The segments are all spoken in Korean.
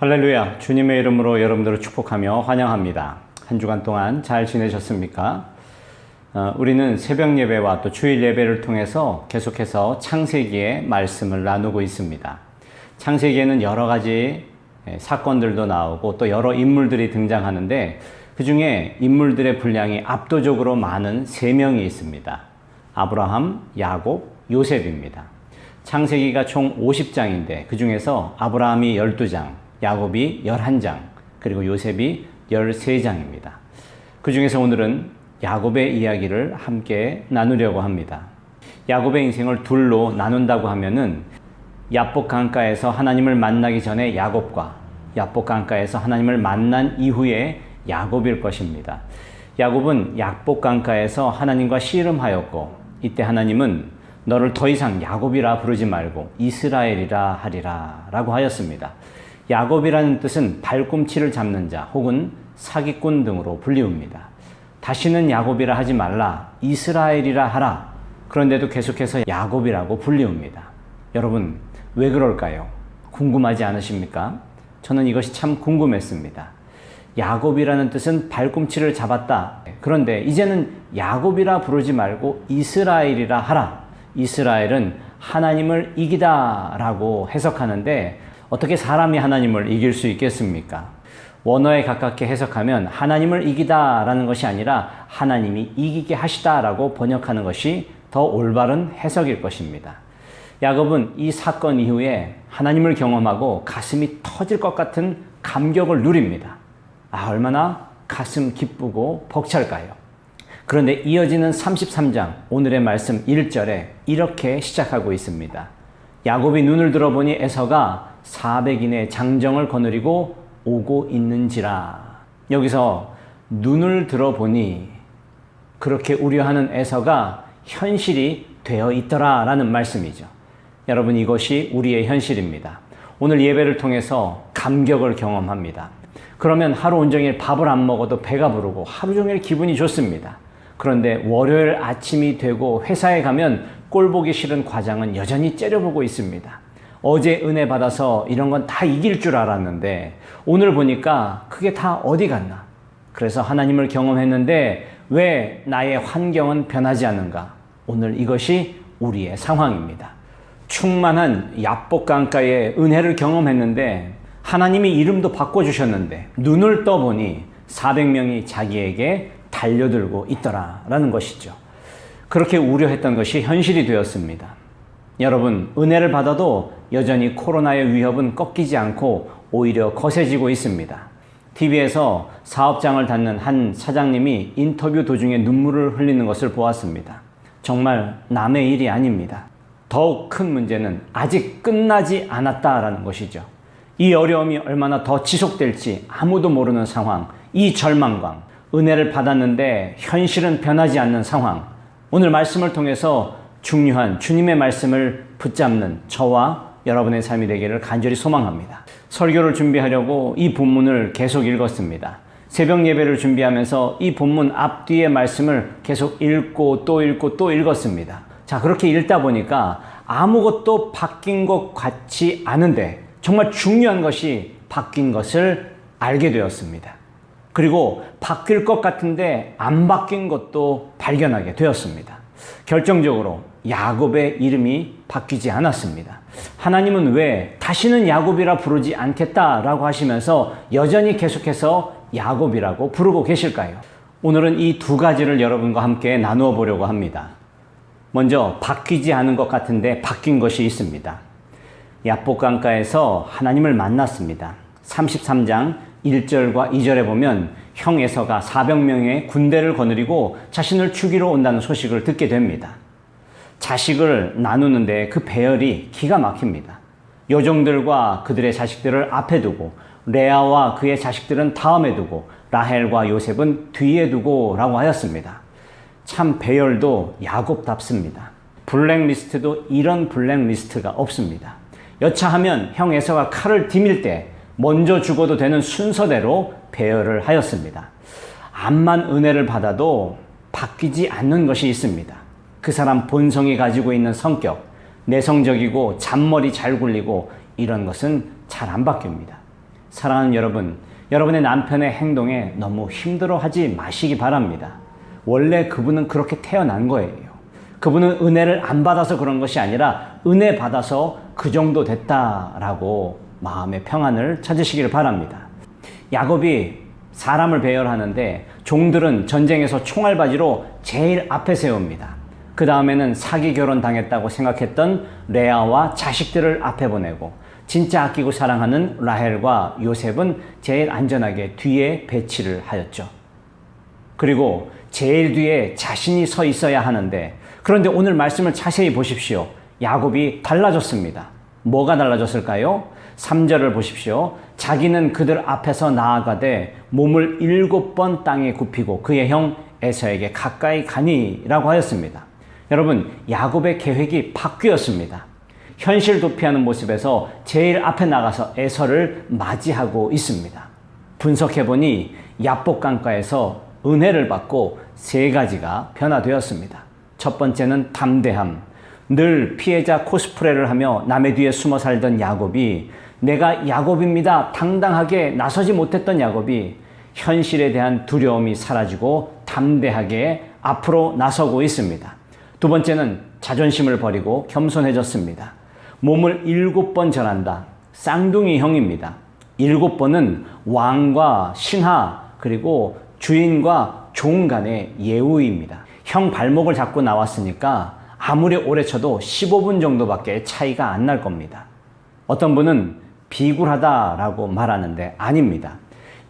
할렐루야. 주님의 이름으로 여러분들을 축복하며 환영합니다. 한 주간 동안 잘 지내셨습니까? 어, 우리는 새벽 예배와 또 주일 예배를 통해서 계속해서 창세기의 말씀을 나누고 있습니다. 창세기에는 여러 가지 예, 사건들도 나오고 또 여러 인물들이 등장하는데 그 중에 인물들의 분량이 압도적으로 많은 세 명이 있습니다. 아브라함, 야곱, 요셉입니다. 창세기가 총 50장인데 그 중에서 아브라함이 12장, 야곱이 11장, 그리고 요셉이 13장입니다. 그 중에서 오늘은 야곱의 이야기를 함께 나누려고 합니다. 야곱의 인생을 둘로 나눈다고 하면은 야복 강가에서 하나님을 만나기 전에 야곱과 야복 강가에서 하나님을 만난 이후에 야곱일 것입니다. 야곱은 약복 강가에서 하나님과 씨름하였고 이때 하나님은 너를 더 이상 야곱이라 부르지 말고 이스라엘이라 하리라 라고 하였습니다. 야곱이라는 뜻은 발꿈치를 잡는 자 혹은 사기꾼 등으로 불리웁니다. 다시는 야곱이라 하지 말라 이스라엘이라 하라 그런데도 계속해서 야곱이라고 불리웁니다. 여러분 왜 그럴까요? 궁금하지 않으십니까? 저는 이것이 참 궁금했습니다. 야곱이라는 뜻은 발꿈치를 잡았다. 그런데 이제는 야곱이라 부르지 말고 이스라엘이라 하라. 이스라엘은 하나님을 이기다 라고 해석하는데 어떻게 사람이 하나님을 이길 수 있겠습니까? 원어에 가깝게 해석하면 하나님을 이기다라는 것이 아니라 하나님이 이기게 하시다라고 번역하는 것이 더 올바른 해석일 것입니다. 야곱은 이 사건 이후에 하나님을 경험하고 가슴이 터질 것 같은 감격을 누립니다. 아, 얼마나 가슴 기쁘고 벅찰까요? 그런데 이어지는 33장 오늘의 말씀 1절에 이렇게 시작하고 있습니다. 야곱이 눈을 들어보니 에서가 400인의 장정을 거느리고 오고 있는지라. 여기서 눈을 들어보니 그렇게 우려하는 에서가 현실이 되어 있더라 라는 말씀이죠. 여러분 이것이 우리의 현실입니다. 오늘 예배를 통해서 감격을 경험합니다. 그러면 하루 온종일 밥을 안 먹어도 배가 부르고 하루 종일 기분이 좋습니다. 그런데 월요일 아침이 되고 회사에 가면 꼴 보기 싫은 과장은 여전히 째려보고 있습니다. 어제 은혜 받아서 이런 건 다 이길 줄 알았는데 오늘 보니까 그게 다 어디 갔나? 그래서 하나님을 경험했는데 왜 나의 환경은 변하지 않는가? 오늘 이것이 우리의 상황입니다. 충만한 야복강가의 은혜를 경험했는데 하나님이 이름도 바꿔주셨는데 눈을 떠보니 400명이 자기에게 달려들고 있더라라는 것이죠. 그렇게 우려했던 것이 현실이 되었습니다. 여러분, 은혜를 받아도 여전히 코로나의 위협은 꺾이지 않고 오히려 거세지고 있습니다. TV에서 사업장을 닫는 한 사장님이 인터뷰 도중에 눈물을 흘리는 것을 보았습니다. 정말 남의 일이 아닙니다. 더욱 큰 문제는 아직 끝나지 않았다라는 것이죠. 이 어려움이 얼마나 더 지속될지 아무도 모르는 상황, 이 절망감, 은혜를 받았는데 현실은 변하지 않는 상황. 오늘 말씀을 통해서 중요한 주님의 말씀을 붙잡는 저와 여러분의 삶이 되기를 간절히 소망합니다. 설교를 준비하려고 이 본문을 계속 읽었습니다. 새벽 예배를 준비하면서 이 본문 앞뒤의 말씀을 계속 읽고 또 읽고 또 읽었습니다. 자, 그렇게 읽다 보니까 아무것도 바뀐 것 같지 않은데 정말 중요한 것이 바뀐 것을 알게 되었습니다. 그리고 바뀔 것 같은데 안 바뀐 것도 발견하게 되었습니다. 결정적으로 야곱의 이름이 바뀌지 않았습니다. 하나님은 왜 다시는 야곱이라 부르지 않겠다라고 하시면서 여전히 계속해서 야곱이라고 부르고 계실까요? 오늘은 이 두 가지를 여러분과 함께 나누어 보려고 합니다. 먼저 바뀌지 않은 것 같은데 바뀐 것이 있습니다. 야복강가에서 하나님을 만났습니다. 33장 1절과 2절에 보면 형 에서가 400명의 군대를 거느리고 자신을 죽이러 온다는 소식을 듣게 됩니다. 자식을 나누는데 그 배열이 기가 막힙니다. 요정들과 그들의 자식들을 앞에 두고 레아와 그의 자식들은 다음에 두고 라헬과 요셉은 뒤에 두고라고 하였습니다. 참 배열도 야곱답습니다. 블랙리스트도 이런 블랙리스트가 없습니다. 여차하면 형 에서가 칼을 디밀 때 먼저 죽어도 되는 순서대로 배열을 하였습니다. 암만 은혜를 받아도 바뀌지 않는 것이 있습니다. 그 사람 본성이 가지고 있는 성격, 내성적이고 잔머리 잘 굴리고 이런 것은 잘 안 바뀝니다. 사랑하는 여러분, 여러분의 남편의 행동에 너무 힘들어 하지 마시기 바랍니다. 원래 그분은 그렇게 태어난 거예요. 그분은 은혜를 안 받아서 그런 것이 아니라 은혜 받아서 그 정도 됐다라고 마음의 평안을 찾으시기를 바랍니다. 야곱이 사람을 배열하는데 종들은 전쟁에서 총알바지로 제일 앞에 세웁니다. 그 다음에는 사기 결혼 당했다고 생각했던 레아와 자식들을 앞에 보내고 진짜 아끼고 사랑하는 라헬과 요셉은 제일 안전하게 뒤에 배치를 하였죠. 그리고 제일 뒤에 자신이 서 있어야 하는데 그런데 오늘 말씀을 자세히 보십시오. 야곱이 달라졌습니다. 뭐가 달라졌을까요? 3절을 보십시오. 자기는 그들 앞에서 나아가되 몸을 일곱 번 땅에 굽히고 그의 형 에서에게 가까이 가니라고 하였습니다. 여러분, 야곱의 계획이 바뀌었습니다. 현실 도피하는 모습에서 제일 앞에 나가서 에서를 맞이하고 있습니다. 분석해보니 야복강가에서 은혜를 받고 세 가지가 변화되었습니다. 첫 번째는 담대함. 늘 피해자 코스프레를 하며 남의 뒤에 숨어 살던 야곱이 내가 야곱입니다. 당당하게 나서지 못했던 야곱이 현실에 대한 두려움이 사라지고 담대하게 앞으로 나서고 있습니다. 두 번째는 자존심을 버리고 겸손해졌습니다. 몸을 일곱 번 절한다. 쌍둥이 형입니다. 일곱 번은 왕과 신하 그리고 주인과 종 간의 예우입니다. 형 발목을 잡고 나왔으니까 아무리 오래 쳐도 15분 정도밖에 차이가 안 날 겁니다. 어떤 분은 비굴하다라고 말하는데 아닙니다.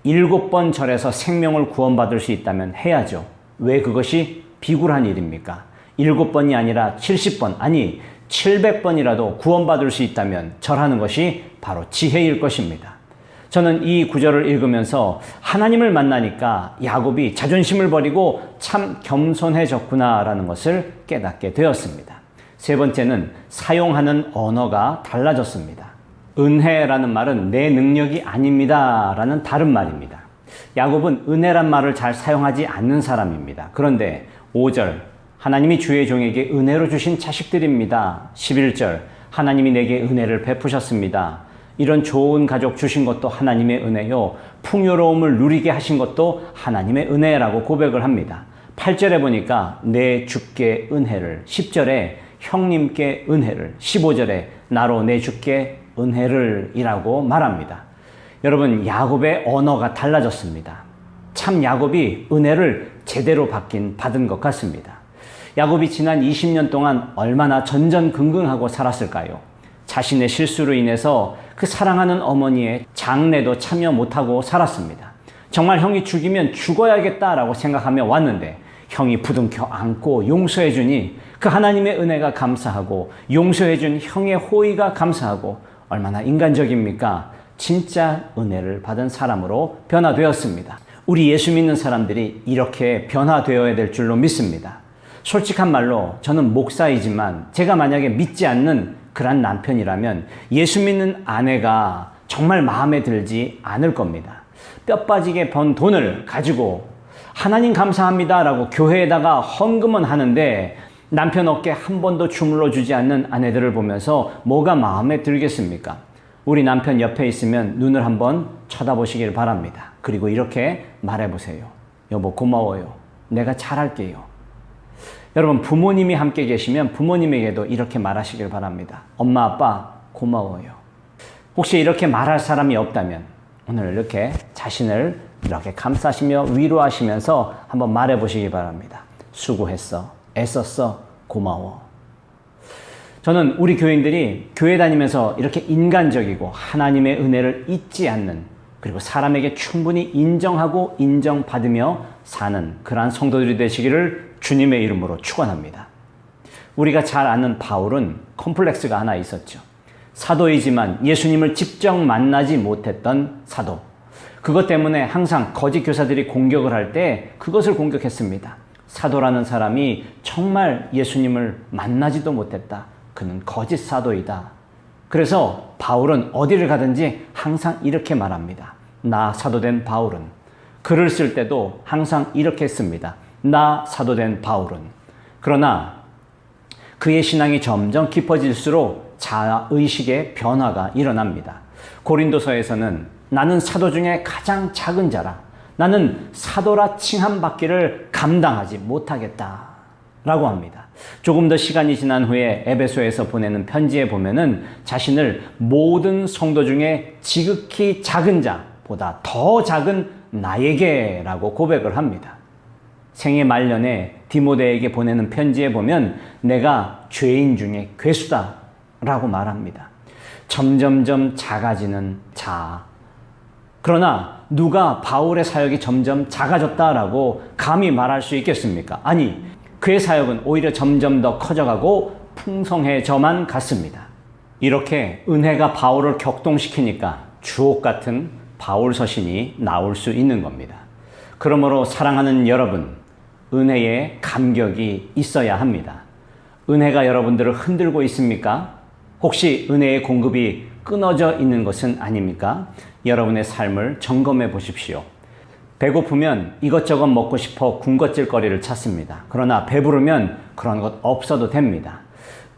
일곱 번 절에서 생명을 구원받을 수 있다면 해야죠. 왜 그것이 비굴한 일입니까? 일곱 번이 아니라 70번, 아니 700번이라도 구원받을 수 있다면 절하는 것이 바로 지혜일 것입니다. 저는 이 구절을 읽으면서 하나님을 만나니까 야곱이 자존심을 버리고 참 겸손해졌구나라는 것을 깨닫게 되었습니다. 세 번째는 사용하는 언어가 달라졌습니다. 은혜라는 말은 내 능력이 아닙니다. 라는 다른 말입니다. 야곱은 은혜란 말을 잘 사용하지 않는 사람입니다. 그런데 5절, 하나님이 주의 종에게 은혜로 주신 자식들입니다. 11절, 하나님이 내게 은혜를 베푸셨습니다. 이런 좋은 가족 주신 것도 하나님의 은혜요. 풍요로움을 누리게 하신 것도 하나님의 은혜라고 고백을 합니다. 8절에 보니까 내 주께 은혜를, 10절에 형님께 은혜를, 15절에 나로 내 주께 은혜를 이라고 말합니다. 여러분, 야곱의 언어가 달라졌습니다. 참 야곱이 은혜를 제대로 받긴 받은 것 같습니다. 야곱이 지난 20년 동안 얼마나 전전긍긍하고 살았을까요? 자신의 실수로 인해서 그 사랑하는 어머니의 장례도 참여 못하고 살았습니다. 정말 형이 죽이면 죽어야겠다라고 생각하며 왔는데 형이 부둥켜 안고 용서해주니 그 하나님의 은혜가 감사하고 용서해준 형의 호의가 감사하고 얼마나 인간적입니까? 진짜 은혜를 받은 사람으로 변화되었습니다. 우리 예수 믿는 사람들이 이렇게 변화되어야 될 줄로 믿습니다. 솔직한 말로 저는 목사이지만 제가 만약에 믿지 않는 그런 남편이라면 예수 믿는 아내가 정말 마음에 들지 않을 겁니다. 뼈 빠지게 번 돈을 가지고 하나님 감사합니다라고 교회에다가 헌금은 하는데 남편 어깨 한 번도 주물러 주지 않는 아내들을 보면서 뭐가 마음에 들겠습니까? 우리 남편 옆에 있으면 눈을 한번 쳐다보시길 바랍니다. 그리고 이렇게 말해보세요. 여보, 고마워요. 내가 잘할게요. 여러분, 부모님이 함께 계시면 부모님에게도 이렇게 말하시길 바랍니다. 엄마, 아빠, 고마워요. 혹시 이렇게 말할 사람이 없다면 오늘 이렇게 자신을 이렇게 감싸시며 위로하시면서 한번 말해 보시기 바랍니다. 수고했어. 애썼어. 고마워. 저는 우리 교인들이 교회 다니면서 이렇게 인간적이고 하나님의 은혜를 잊지 않는 그리고 사람에게 충분히 인정하고 인정받으며 사는 그러한 성도들이 되시기를 주님의 이름으로 축원합니다. 우리가 잘 아는 바울은 컴플렉스가 하나 있었죠. 사도이지만 예수님을 직접 만나지 못했던 사도. 그것 때문에 항상 거짓 교사들이 공격을 할 때 그것을 공격했습니다. 사도라는 사람이 정말 예수님을 만나지도 못했다. 그는 거짓 사도이다. 그래서 바울은 어디를 가든지 항상 이렇게 말합니다. 나 사도된 바울은. 글을 쓸 때도 항상 이렇게 씁니다. 나 사도된 바울은. 그러나 그의 신앙이 점점 깊어질수록 자의식의 변화가 일어납니다. 고린도서에서는 나는 사도 중에 가장 작은 자라. 나는 사도라 칭함 받기를 감당하지 못하겠다. 라고 합니다. 조금 더 시간이 지난 후에 에베소에서 보내는 편지에 보면은 자신을 모든 성도 중에 지극히 작은 자보다 더 작은 나에게라고 고백을 합니다. 생애 말년에 디모데에게 보내는 편지에 보면 내가 죄인 중에 괴수다 라고 말합니다. 점점점 작아지는 자. 그러나 누가 바울의 사역이 점점 작아졌다라고 감히 말할 수 있겠습니까? 아니, 그의 사역은 오히려 점점 더 커져가고 풍성해져만 갔습니다. 이렇게 은혜가 바울을 격동시키니까 주옥 같은 바울 서신이 나올 수 있는 겁니다. 그러므로 사랑하는 여러분, 은혜에 감격이 있어야 합니다. 은혜가 여러분들을 흔들고 있습니까? 혹시 은혜의 공급이 끊어져 있는 것은 아닙니까? 여러분의 삶을 점검해 보십시오. 배고프면 이것저것 먹고 싶어 군것질 거리를 찾습니다. 그러나 배부르면 그런 것 없어도 됩니다.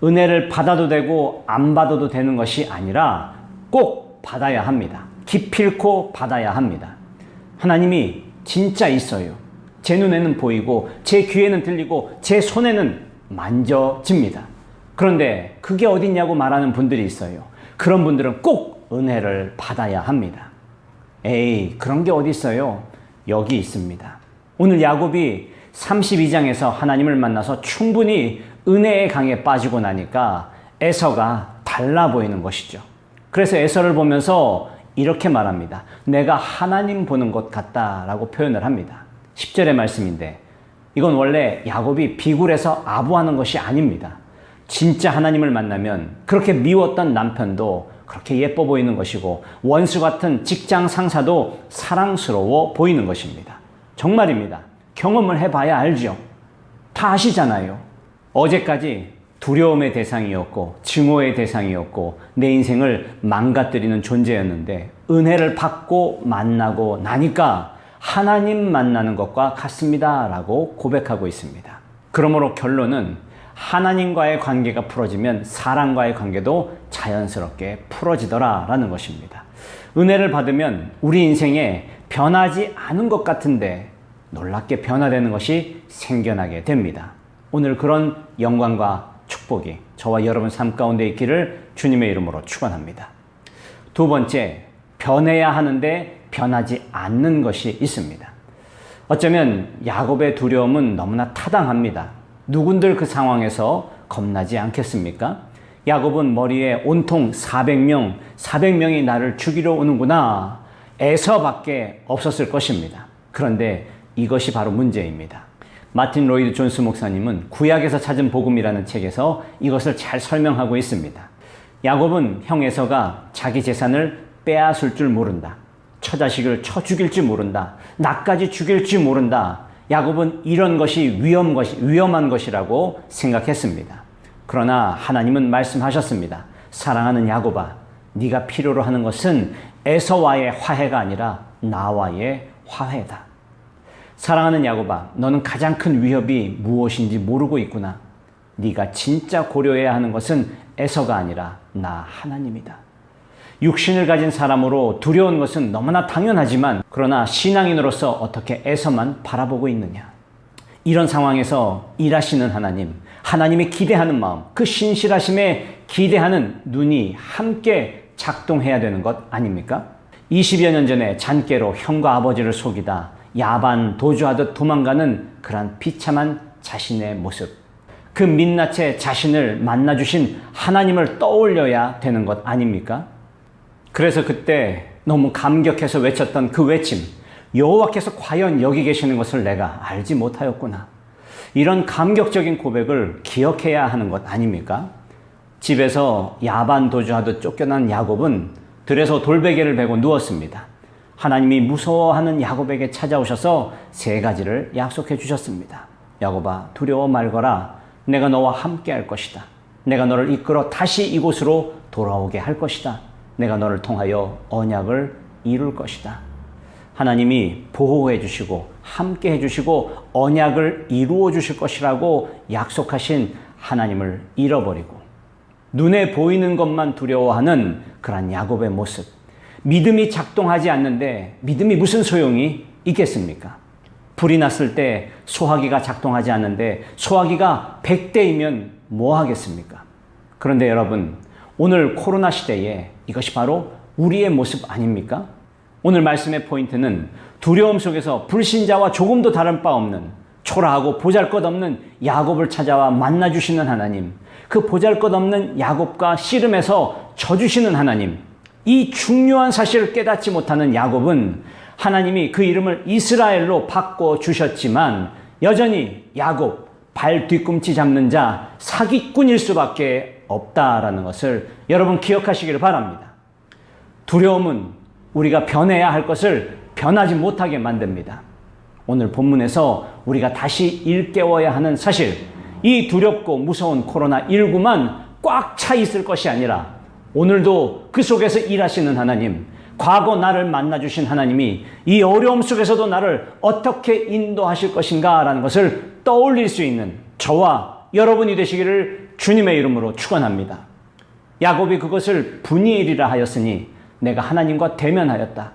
은혜를 받아도 되고 안 받아도 되는 것이 아니라 꼭 받아야 합니다. 기필코 받아야 합니다. 하나님이 진짜 있어요. 제 눈에는 보이고 제 귀에는 들리고 제 손에는 만져집니다. 그런데 그게 어딨냐고 말하는 분들이 있어요. 그런 분들은 꼭 은혜를 받아야 합니다. 에이, 그런 게 어디 있어요? 여기 있습니다. 오늘 야곱이 32장에서 하나님을 만나서 충분히 은혜의 강에 빠지고 나니까 에서가 달라 보이는 것이죠. 그래서 에서를 보면서 이렇게 말합니다. 내가 하나님 보는 것 같다라고 표현을 합니다. 10절의 말씀인데 이건 원래 야곱이 비굴해서 아부하는 것이 아닙니다. 진짜 하나님을 만나면 그렇게 미웠던 남편도 그렇게 예뻐 보이는 것이고 원수 같은 직장 상사도 사랑스러워 보이는 것입니다. 정말입니다. 경험을 해봐야 알죠. 다 아시잖아요. 어제까지 두려움의 대상이었고 증오의 대상이었고 내 인생을 망가뜨리는 존재였는데 은혜를 받고 만나고 나니까 하나님 만나는 것과 같습니다. 라고 고백하고 있습니다. 그러므로 결론은 하나님과의 관계가 풀어지면 사람과의 관계도 자연스럽게 풀어지더라 라는 것입니다. 은혜를 받으면 우리 인생에 변하지 않은 것 같은데 놀랍게 변화되는 것이 생겨나게 됩니다. 오늘 그런 영광과 축복이 저와 여러분 삶 가운데 있기를 주님의 이름으로 축원합니다. 두 번째, 변해야 하는데 변하지 않는 것이 있습니다. 어쩌면 야곱의 두려움은 너무나 타당합니다. 누군들 그 상황에서 겁나지 않겠습니까? 야곱은 머리에 온통 400명, 400명이 나를 죽이러 오는구나. 에서밖에 없었을 것입니다. 그런데 이것이 바로 문제입니다. 마틴 로이드 존스 목사님은 구약에서 찾은 복음이라는 책에서 이것을 잘 설명하고 있습니다. 야곱은 형 에서가 자기 재산을 빼앗을 줄 모른다. 처자식을 쳐 죽일지 모른다. 나까지 죽일지 모른다. 야곱은 이런 것이 위험 것이 위험한 것이라고 생각했습니다. 그러나 하나님은 말씀하셨습니다. 사랑하는 야곱아, 네가 필요로 하는 것은 에서와의 화해가 아니라 나와의 화해다. 사랑하는 야곱아, 너는 가장 큰 위협이 무엇인지 모르고 있구나. 네가 진짜 고려해야 하는 것은 에서가 아니라 나 하나님이다. 육신을 가진 사람으로 두려운 것은 너무나 당연하지만 그러나 신앙인으로서 어떻게 에서만 바라보고 있느냐. 이런 상황에서 일하시는 하나님, 하나님의 기대하는 마음, 그 신실하심에 기대하는 눈이 함께 작동해야 되는 것 아닙니까? 20여 년 전에 잔깨로 형과 아버지를 속이다 야반 도주하듯 도망가는 그런 비참한 자신의 모습. 그 민낯에 자신을 만나주신 하나님을 떠올려야 되는 것 아닙니까? 그래서 그때 너무 감격해서 외쳤던 그 외침, 여호와께서 과연 여기 계시는 것을 내가 알지 못하였구나. 이런 감격적인 고백을 기억해야 하는 것 아닙니까? 집에서 야반 도주하듯 쫓겨난 야곱은 들에서 돌베개를 베고 누웠습니다. 하나님이 무서워하는 야곱에게 찾아오셔서 세 가지를 약속해 주셨습니다. 야곱아, 두려워 말거라. 내가 너와 함께 할 것이다. 내가 너를 이끌어 다시 이곳으로 돌아오게 할 것이다. 내가 너를 통하여 언약을 이룰 것이다. 하나님이 보호해 주시고 함께 해 주시고 언약을 이루어 주실 것이라고 약속하신 하나님을 잃어버리고 눈에 보이는 것만 두려워하는 그러한 야곱의 모습. 믿음이 작동하지 않는데 믿음이 무슨 소용이 있겠습니까? 불이 났을 때 소화기가 작동하지 않는데 소화기가 100대이면 뭐 하겠습니까? 그런데 여러분, 오늘 코로나 시대에 이것이 바로 우리의 모습 아닙니까? 오늘 말씀의 포인트는 두려움 속에서 불신자와 조금도 다른 바 없는 초라하고 보잘 것 없는 야곱을 찾아와 만나 주시는 하나님. 그 보잘 것 없는 야곱과 씨름에서 져 주시는 하나님. 이 중요한 사실을 깨닫지 못하는 야곱은 하나님이 그 이름을 이스라엘로 바꿔 주셨지만 여전히 야곱 발 뒤꿈치 잡는 자 사기꾼일 수밖에 없다라는 것을 여러분 기억하시기를 바랍니다. 두려움은 우리가 변해야 할 것을 변하지 못하게 만듭니다. 오늘 본문에서 우리가 다시 일깨워야 하는 사실, 이 두렵고 무서운 코로나19만 꽉 차 있을 것이 아니라 오늘도 그 속에서 일하시는 하나님, 과거 나를 만나주신 하나님이 이 어려움 속에서도 나를 어떻게 인도하실 것인가 라는 것을 떠올릴 수 있는 저와 여러분이 되시기를 주님의 이름으로 축원합니다. 야곱이 그것을 분이엘이라 하였으니 내가 하나님과 대면하였다.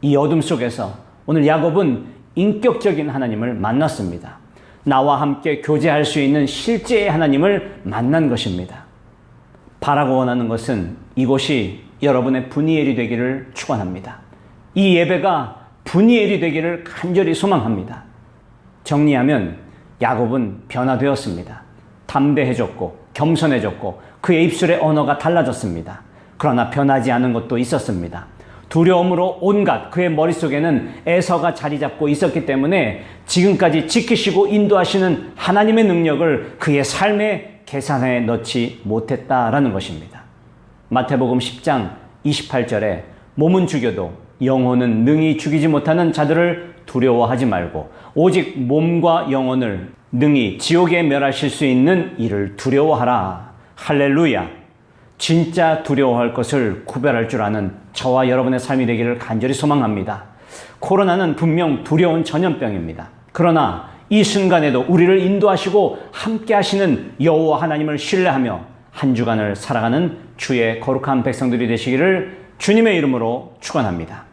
이 어둠 속에서 오늘 야곱은 인격적인 하나님을 만났습니다. 나와 함께 교제할 수 있는 실제의 하나님을 만난 것입니다. 바라고 원하는 것은 이곳이 여러분의 분이엘이 되기를 축원합니다. 이 예배가 분이엘이 되기를 간절히 소망합니다. 정리하면 야곱은 변화되었습니다. 담대해졌고 겸손해졌고 그의 입술의 언어가 달라졌습니다. 그러나 변하지 않은 것도 있었습니다. 두려움으로 온갖 그의 머릿속에는 애서가 자리 잡고 있었기 때문에 지금까지 지키시고 인도하시는 하나님의 능력을 그의 삶의 계산에 넣지 못했다라는 것입니다. 마태복음 10장 28절에 몸은 죽여도 영혼은 능히 죽이지 못하는 자들을 두려워하지 말고 오직 몸과 영혼을 능히 지옥에 멸하실 수 있는 이를 두려워하라. 할렐루야. 진짜 두려워할 것을 구별할 줄 아는 저와 여러분의 삶이 되기를 간절히 소망합니다. 코로나는 분명 두려운 전염병입니다. 그러나 이 순간에도 우리를 인도하시고 함께 하시는 여호와 하나님을 신뢰하며 한 주간을 살아가는 주의 거룩한 백성들이 되시기를 주님의 이름으로 축원합니다.